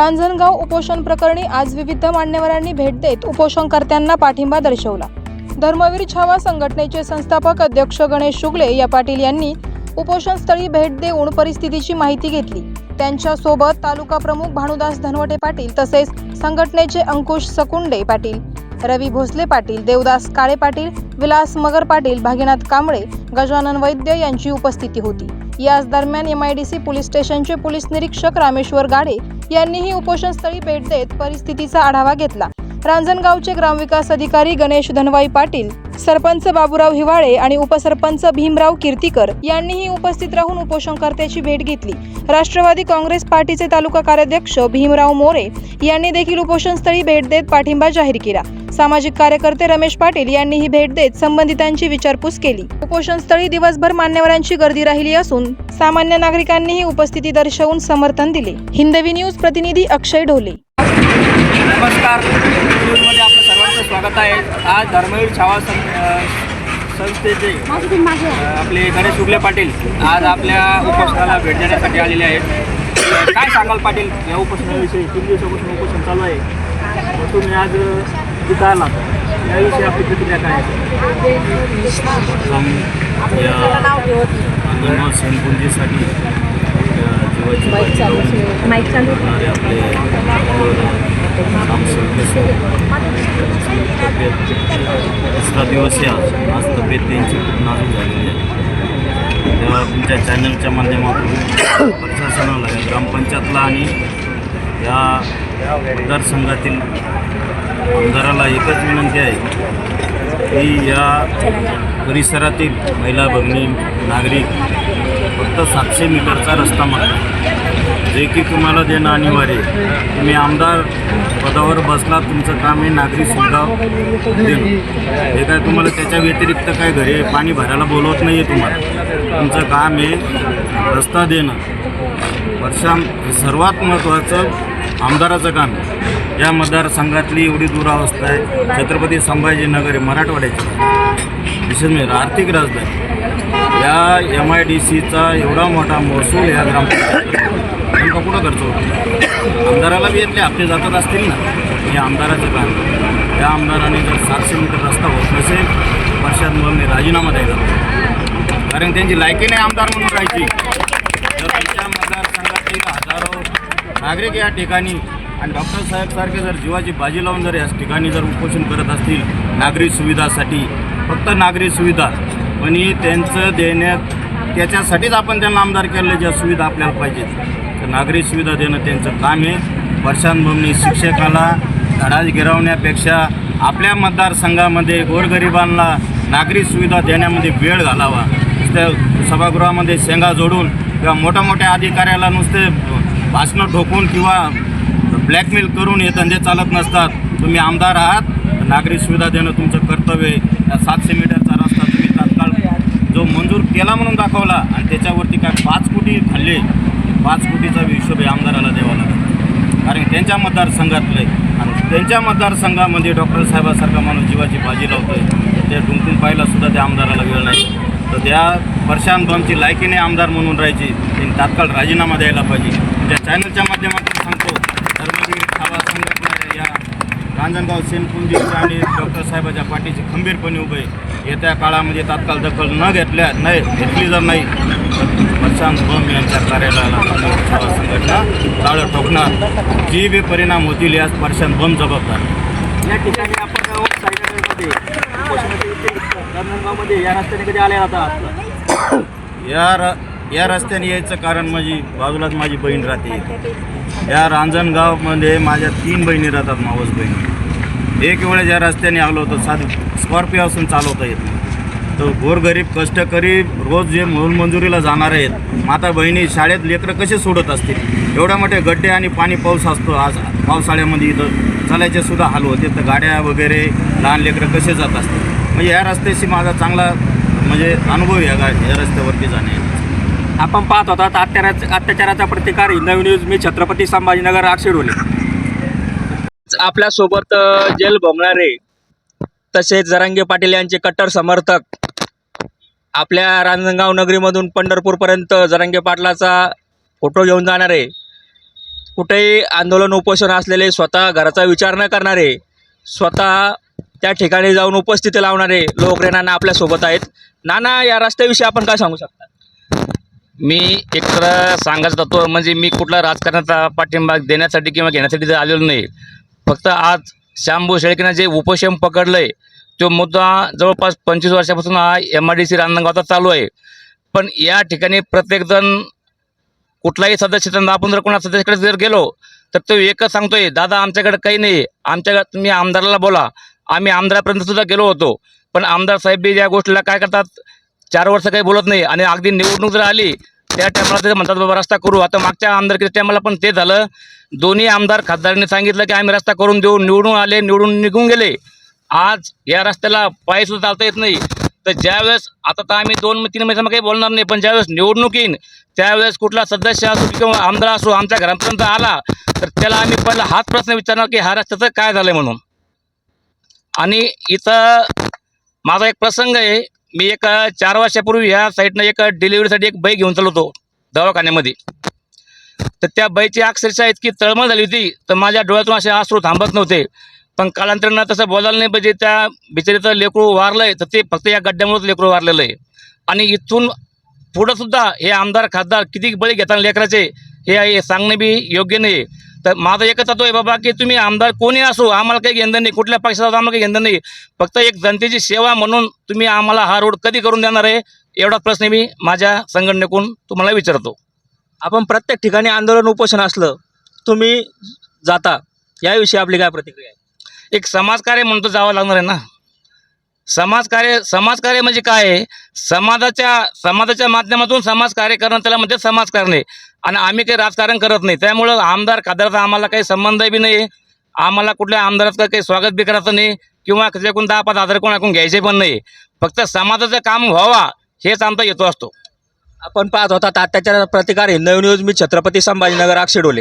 रांजणगाव उपोषण प्रकरणी आज विविध मान्यवरांनी भेट देत उपोषणकर्त्यांना पाठिंबा दर्शवला. धर्मवीर छावा संघटनेचे संस्थापक अध्यक्ष गणेश शुगले या पाटील यांनी उपोषणस्थळी भेट देऊन परिस्थितीची माहिती घेतली. त्यांच्यासोबत तालुका प्रमुख भानुदास धनवटे पाटील तसेच संघटनेचे अंकुश सकुंडे पाटील रवी भोसले पाटील देवदास काळे पाटील विलास मगर पाटील भागीनाथ कांबळे गजानन वैद्य यांची उपस्थिती होती. याच दरम्यान एमआयडीसी पोलीस स्टेशनचे पोलीस निरीक्षक रामेश्वर गाडे यांनीही उपोषणस्थळी भेट देत परिस्थितीचा आढावा घेतला. रांजणगावचे ग्रामविकास अधिकारी गणेश धनवाई पाटील सरपंच बाबूराव हिवाळे आणि उपसरपंच भीमराव कीर्तीकर यांनीही उपस्थित राहून उपोषणकर्त्याची भेट घेतली. राष्ट्रवादी काँग्रेस पार्टीचे तालुका कार्याध्यक्ष भीमराव मोरे यांनी देखील उपोषणस्थळी भेट देत पाठिंबा जाहीर केला. सामाजिक कार्यकर्ते रमेश पाटील यांनी ही भेट देत संबंधितांची विचारपूस केली. उपोषणस्थळी दिवसभर मान्यवरांची गर्दी राहिली असून सामान्य नागरिकांनीही उपस्थिती दर्शवून समर्थन दिले. हिंदवी न्यूज प्रतिनिधी अक्षय ढोले. नमस्कार. आपलं सर्वांचं स्वागत आहे. आज धर्मवीर छावा सं संस्थेचे आपले गणेश शुक्ले पाटील आज आपल्या उपोषणाला भेट देण्यासाठी आलेले आहेत. काय सांगाल पाटील या उपोषणाविषयी? तीन दिवसापासून उपोषण चालू आहे. तुम्ही आज आलात याविषयी आपली प्रतिक्रिया काय आहे? या अंगणवाडी जीवाची आपले तिसरा दिवस आहे आज आज तब्येत त्यांची खूप नाजूक झालेली आहे. तेव्हा तुमच्या चॅनलच्या माध्यमातून प्रशासनाला या ग्रामपंचायतला आणि या मतदारसंघातील आमदाराला एकच विनंती आहे की या परिसरातील महिला भगिनी नागरिक फक्त सातशे मीटरचा रस्ता मागतात. जे की तुम्हाला देणं अनिवार्य आहे. तुम्ही आमदार पदावर बसला तुमचं काम हे नागरी सुविधा देणं. हे काय तुम्हाला त्याच्या व्यतिरिक्त काय घरी पाणी भरायला बोलवत नाही आहे तुम्हाला. तुमचं काम हे रस्ता देणं. वर्षा सर्वात महत्त्वाचं आमदाराचं काम या मतदारसंघातली एवढी दुरावस्था आहे. छत्रपती संभाजीनगर आहे मराठवाड्याची विशेष म्हणजे आर्थिक राजधानी. या एम आय डी सीचा एवढा मोठा महसूल या ग्रामपंचायत नेमका कुठं खर्च होतो? आमदाराला बी यातले हप्ते जातात असतील ना. हे आमदाराचं काम त्या आमदाराने जर सातशे मीटर रस्ता होत नसेल वर्षात मग राजीनामा द्यायला कारण त्यांची लायकी नाही आमदार म्हणून राहायची तर त्यांच्या मतदारसंघातील हजारो नागरिक या ठिकाणी आणि डॉक्टर साहेबसारखे जर जीवाची बाजी लावून जर या ठिकाणी जर उपोषण करत असतील नागरी सुविधासाठी फक्त नागरी सुविधा पण ही त्यांचं देण्यात त्याच्यासाठीच आपण त्यांना आमदार केलं ज्या सुविधा आपल्याला पाहिजेत. तर नागरी सुविधा देणं त्यांचं काम आहे. वर्षांभवनी शिक्षकाला धडा गिरवण्यापेक्षा आपल्या मतदारसंघामध्ये गोरगरिबांना नागरी सुविधा देण्यामध्ये वेळ घालावा. नुसत्या सभागृहामध्ये शेंगा जोडून किंवा मोठ्या मोठ्या अधिकाऱ्याला नुसते भाषणं ठोकून किंवा ब्लॅकमेल करून हे धंदे चालत नसतात. तुम्ही आमदार आहात नागरिक सुविधा देणं तुमचं कर्तव्य आहे. त्या सातशे मीटरचा रस्ता तुम्ही तात्काळ जो मंजूर केला म्हणून दाखवला आणि त्याच्यावरती काय पाच कोटी खाल्ले पाच कोटीचा हिशोब हे आमदाराला द्यावा लागेल. कारण त्यांच्या मतदारसंघातलं आहे आणि त्यांच्या मतदारसंघामध्ये डॉक्टर साहेबासारखा माणूस जीवाची बाजी आहे ते डुंकून पाहायला सुद्धा त्या आमदाराला वेळ नाही. तर त्या वर्षांतोनची लायकीने आमदार म्हणून राहायची त्यांनी तात्काळ राजीनामा द्यायला पाहिजे. त्या चॅनलच्या माध्यमातून सांगतो धर्मवीर खावा संघटना या रांजणगाव सेनपुंजी आणि डॉक्टर साहेबाच्या पाठीशी खंबीरपणे उभे येत्या काळामध्ये तात्काळ दखल न घेतल्या नाही घेतली जर नाही प्रशांत बम यांच्या कार्यालयाला छावा संघटना टाळं ठोकणार. जे बी परिणाम होतील यास प्रशांत बम जबाबदार. या ठिकाणी आपण रांजणगावमध्ये या रस्त्याने कधी आले आता या र या रस्त्याने यायचं कारण माझी बाजूलाच माझी बहीण राहते. या रांजणगावमध्ये माझ्या तीन बहिणी राहतात मावस बहिणी. एक वेळेस या रस्त्याने आलो होतो साध स्कॉर्पिओ असून चालवता येत नाही. तर गोरगरीब कष्टकरी रोज जे मोलमजुरीला जाणार आहेत माता बहिणी शाळेत लेकरं कसे सोडत असतील? एवढ्या मोठे गड्डे आणि पाणी पाऊस असतो आज पावसाळ्यामध्ये इथं चालायचे सुद्धा हाल होते तर गाड्या वगैरे लहान लेकरं कसे जात असतील? म्हणजे या रस्त्याशी माझा चांगला म्हणजे अनुभव या गा या रस्त्यावरती जाणे आपण पाहत होतात अत्याचाराचा अत्याचाराचा प्रतिकार हिंदवी न्यूज मी छत्रपती संभाजीनगर अक्षरवले आपल्यासोबत जेल भोगणारे तसेच जरांगे पाटील यांचे कट्टर समर्थक आपल्या रांजणगाव नगरीमधून पंढरपूरपर्यंत जरांगे पाटलाचा फोटो घेऊन जाणारे कुठेही आंदोलन उपोषण असलेले स्वतः घराचा विचार न करणारे स्वतः त्या ठिकाणी जाऊन उपस्थिती लावणारे लोक रे नाना आपल्यासोबत आहेत. नाना या रस्त्याविषयी आपण काय सांगू शकता? मी एक तर सांगायचं तत्व म्हणजे मी कुठला राजकारणाचा पाठिंबा देण्यासाठी किंवा घेण्यासाठी इथं आलेलो नाही. फक्त आज श्यामभाऊ शेळकेनं जे उपोषण पकडलं आहे तो मुद्दा जवळपास पंचवीस वर्षापासून हा एम आय डी सी रांजणगावचा चालू आहे. पण या ठिकाणी प्रत्येकजण कुठलाही सदस्य आपण जर कोणा सदस्याकडे जर गेलो तर तो एकच सांगतोय दादा आमच्याकडे काही नाही. आमच्याकडे तुम्ही आमदाराला बोला. आम्ही आमदारापर्यंत सुद्धा गेलो होतो. पण आमदार साहेब या गोष्टीला काय करतात? चार वर्ष काही बोलत नाही आणि अगदी निवडणूक जर आली त्या टायमाला ते म्हणतात बाबा रस्ता करू. आता मागच्या आमदारकीच्या टायमाला पण ते झालं. दोन्ही आमदार खासदारांनी सांगितलं की आम्ही रस्ता करून देऊ. निवडून आले निवडून निघून गेले. आज या रस्त्याला पायसुद्धा चालता येत नाही. तर ज्यावेळेस आता तर आम्ही दोन तीन महिन्यात काही बोलणार नाही पण ज्यावेळेस निवडणूक येईन त्यावेळेस कुठला सदस्य असो किंवा आमदार असो आमच्या घरापर्यंत आला तर त्याला आम्ही पहिला हाच प्रश्न विचारणार की हा रस्त्याचं काय झालं म्हणून? आणि इथं माझा एक प्रसंग आहे. मी एक चार वर्षापूर्वी ह्या साईडनं एक डिलिव्हरीसाठी एक बाई घेऊन चाललो होतो दवाखान्यामध्ये. तर त्या बाईची अक्षरशः इतकी तळमळ झाली होती तर माझ्या डोळ्यातून असे आश्रू थांबत नव्हते. पण कालांतरानं तसं बोलायला नाही पाहिजे त्या बिचारीचं लेकरू वारलं आहे तर ते फक्त या गड्ड्यामुळेच लेकरू वारलेलं आहे. आणि इथून पुढं सुद्धा हे आमदार खासदार किती बळी घेताना लेकराचे हे हे सांगणं बी योग्य नाही तर माझा एकच तत्व आहे बाबा की तुम्ही आमदार कोणी असो आम्हाला काही घेणं नाही. कुठल्या पक्षाचा आम्हाला काही घेणं नाही. फक्त एक जनतेची सेवा म्हणून तुम्ही आम्हाला हा रोड कधी करून देणार आहे एवढा प्रश्न मी माझ्या संघटनेकडून तुम्हाला विचारतो. आपण प्रत्येक ठिकाणी आंदोलन उपोषण असलं तुम्ही जाता. याविषयी आपली काय प्रतिक्रिया आहे? एक समाजकार्य म्हणतो जावं लागणार आहे ना. समाजकार्य समाजकार्य म्हणजे काय आहे? समाजाच्या समाजाच्या माध्यमातून समाजकार्य करणं त्याला म्हणजे समाजकारण. आहे आणि आम्ही काही राजकारण करत नाही. त्यामुळं आमदार खासदाराचा आम्हाला काही संबंध बी नाही. आम्हाला कुठल्या आमदाराचं काही स्वागत बी करायचं नाही किंवा त्याच्याकडून दहा पाच हजार कोणाकडून घ्यायचे पण नाही. फक्त समाजाचं काम व्हावा हेच आमचा येतो असतो. आपण पाहत होता अत्याचार प्रतिकार हिंदू न्यूज मी छत्रपती संभाजीनगर अक्षडोले